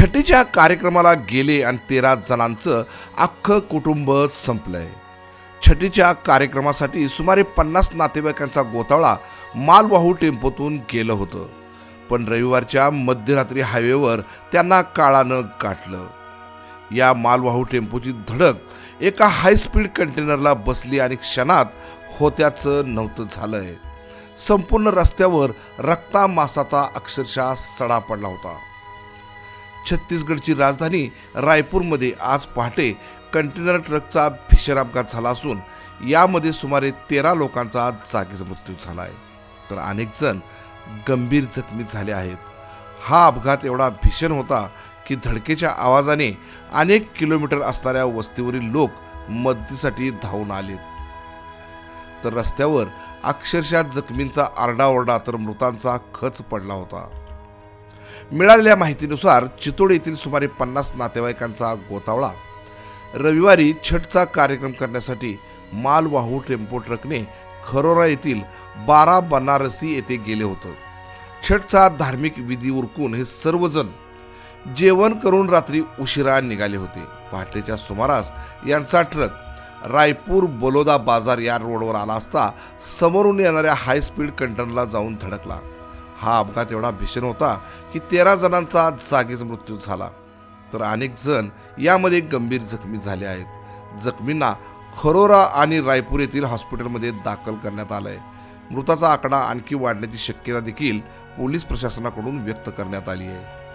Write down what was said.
छठीच्या कार्यक्रमाला गेले आणि तेरा जणांचं अख्खं कुटुंब संपलंय. छठीच्या कार्यक्रमासाठी सुमारे पन्नास नातेवाईकांचा गोतावळा मालवाहू टेम्पोतून गेलं होतं. पण रविवारच्या मध्यरात्री हायवेवर त्यांना काळानं गाठलं. या मालवाहू टेम्पोची धडक एका हायस्पीड कंटेनरला बसली आणि क्षणात होत्याचं नव्हतं झालंय. संपूर्ण रस्त्यावर रक्ता मासाचा अक्षरशः सडा पडला होता. छत्तीसगडची राजधानी रायपूरमध्ये आज पहाटे कंटेनर ट्रकचा भीषण अपघात झाला असून यामध्ये सुमारे तेरा लोकांचा जागीच मृत्यू झाला आहे तर अनेक जण गंभीर जखमी झाले आहेत. हा अपघात एवढा भीषण होता की धडकेच्या आवाजाने अनेक किलोमीटर असणाऱ्या वस्तीवरील लोक मदतीसाठी धावून आलेत. तर रस्त्यावर अक्षरशः जखमींचा आरडाओरडा तर मृतांचा खच पडला होता. मिळालेल्या माहितीनुसार चितोड येथील सुमारे पन्नास नातेवाईकांचा गोतावळा. रविवारी छठचा कार्यक्रम करण्यासाठी मालवाहू टेम्पो ट्रकने खरोरा येथील बारा बनारसी येथे गेले होतं. छठचा धार्मिक विधी उरकून हे सर्वजण जेवण करून रात्री उशिरा निघाले होते. पहाटेच्या सुमारास यांचा ट्रक रायपूर बलोदा बाजार या रोडवर आला असता समोरून येणाऱ्या हाय स्पीड जाऊन धडकला. हा अपघात एवढा भीषण होता की तेरा जणांचा जागीच मृत्यू झाला. तर अनेक जण यामध्ये गंभीर जखमी झाले आहेत. जखमींना खरोरा आणि रायपूर येथील हॉस्पिटलमध्ये दाखल करण्यात आलं आहे मृताचा आकडा आणखी वाढण्याची शक्यता देखील पोलीस प्रशासनाकडून व्यक्त करण्यात आली आहे.